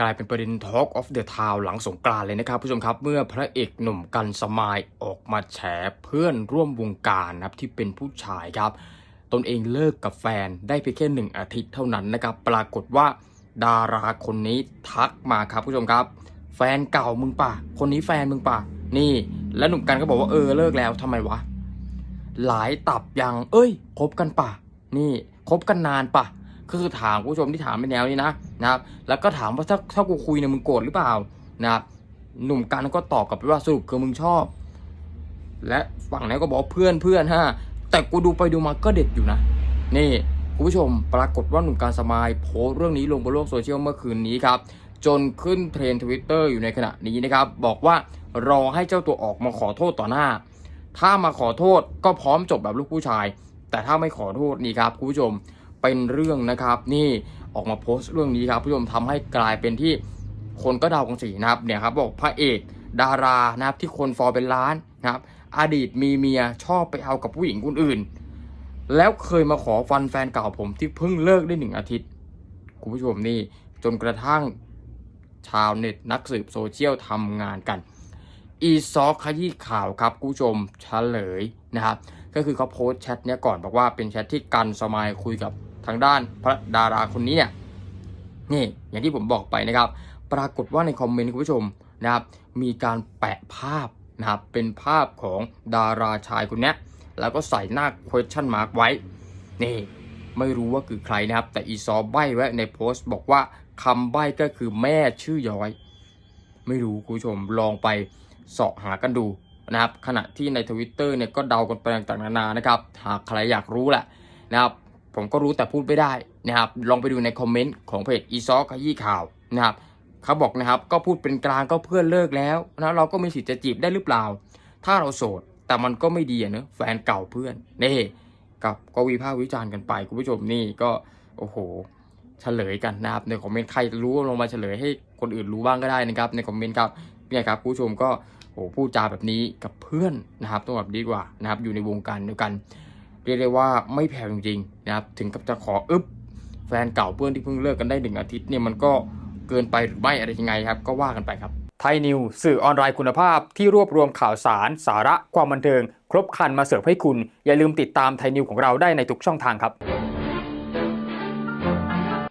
กลายเป็นประเด็น Talk of the Town หลังสงกรานเลยนะครับผู้ชมครับ เมื่อพระเอกหนุ่มกันสมายออกมาแฉเพื่อนร่วมวงการนะครับที่เป็นผู้ชายครับ ตนเองเลิกกับแฟนได้เพียงแค่หนึ่งอาทิตย์เท่านั้นนะครับ ปรากฏว่าดาราคนนี้ทักมาครับผู้ชมครับ แฟนเก่ามึงป่ะ คนนี้แฟนมึงป่ะ นี่ แล้วหนุ่มกันก็บอกว่าเออเลิกแล้วทำไมวะ หลายตับยัง เอ้ยคบกันป่ะ นี่คบกันนานป่ะ ก็คือถามผู้ชมที่ถามเป็นแนวนี้นะนะครับ แล้วก็ถามว่าถ้าถ้ากูคุยเนี่ยมึงโกรธหรือเปล่านะครับหนุ่มกันก็ตอบกลับไปว่าสรุปคือมึงชอบ และฝั่งนั้นก็บอกเพื่อนเพื่อนฮะแต่กูดูไปดูมาก็เด็ดอยู่นะ นี่คุณผู้ชมปรากฏว่าหนุ่มการสมายโพสเรื่องนี้ลงบนโลกโซเชียลเมื่อคืนนี้ครับ จนขึ้นเทรนทวิตเตอร์อยู่ในขณะนี้นะครับ บอกว่ารอให้เจ้าตัวออกมาขอโทษต่อหน้า ถ้ามาขอโทษก็พร้อมจบแบบลูกผู้ชาย แต่ถ้าไม่ขอโทษนี่ครับคุณผู้ชม เป็นเรื่องนะครับ นี่ออกมาโพสต์เรื่องนี้ครับผู้ชมทำให้กลายเป็นที่คนก็เดากันสีนะครับเนี่ยครับบอกพระเอกดารานะครับที่คนฟอลเป็นล้านนะครับอดีตมีเมียชอบไปเอากับผู้หญิงคนอื่น แล้วเคยมาขอฟันแฟนเก่าผมที่เพิ่งเลิกได้หนึ่งอาทิตย์ คุณผู้ชมนี่จนกระทั่งชาวเน็ตนักสืบโซเชียลทำงานกัน อีซอกขยี้ข่าวครับคุณผู้ชมเฉลยนะครับก็คือเขาโพสต์แชทเนี้ยก่อนบอกว่าเป็นแชทที่กันสมายคุยกับ ทางด้านพระดาราคนนี้เนี่ยนี่อย่างที่ผมบอกไปนะครับ ปรากฏว่าในคอมเมนต์คุณผู้ชมนะครับ มีการแปะภาพนะครับเป็นภาพของดาราชายคนนี้แล้วก็ใส่หน้า question mark ไว้ นี่ ไม่รู้ว่าคือใครนะครับ แต่อีซอใบ้ไว้ในโพสต์บอกว่าคำใบ้ก็คือแม่ชื่อย้อย ไม่รู้คุณผู้ชมลองไปเสาะหากันดูนะครับ ขณะที่ในทวิตเตอร์เนี่ยก็เดากันไปต่างๆนานานะครับ หากใครอยากรู้แหละนะครับ ผมก็รู้แต่พูดไม่ได้นะครับ ลองไปดูในคอมเมนต์ของเพจอีซอขยี้ข่าวนะครับเขาบอกนะครับก็พูดเป็นกลางก็เพื่อนเลิกแล้วนะเราก็มีสิทธิ์จะจีบได้หรือเปล่า ถ้าเราโสดแต่มันก็ไม่ดีเนอะแฟนเก่าเพื่อนนี่กับก็วิพากษ์วิจารณ์กันไปคุณผู้ชมนี่ก็โอ้โหเฉลยกันนะครับในคอมเมนต์ใครรู้ลงมาเฉลยให้คนอื่นรู้บ้างก็ได้นะครับ ในคอมเมนต์ครับเนี่ยครับคุณผู้ชมก็โอ้โหพูดจาแบบนี้กับเพื่อนนะครับต้องแบบดีกว่านะครับอยู่ในวงการเดียวกัน เรียกได้ว่าไม่แผ่วจริงๆนะครับถึงกับจะขออึบแฟนเก่าเพื่อนที่เพิ่งเลิกกันได้หนึ่งอาทิตย์เนี่ยมันก็เกินไปหรือไม่อะไรยังไงครับก็ว่ากันไปครับไทยนิวสื่อออนไลน์คุณภาพที่รวบรวมข่าวสาร สาระความบันเทิง ครบครันมาเสิร์ฟให้คุณ อย่าลืมติดตามไทยนิวของเราได้ในทุกช่องทางครับ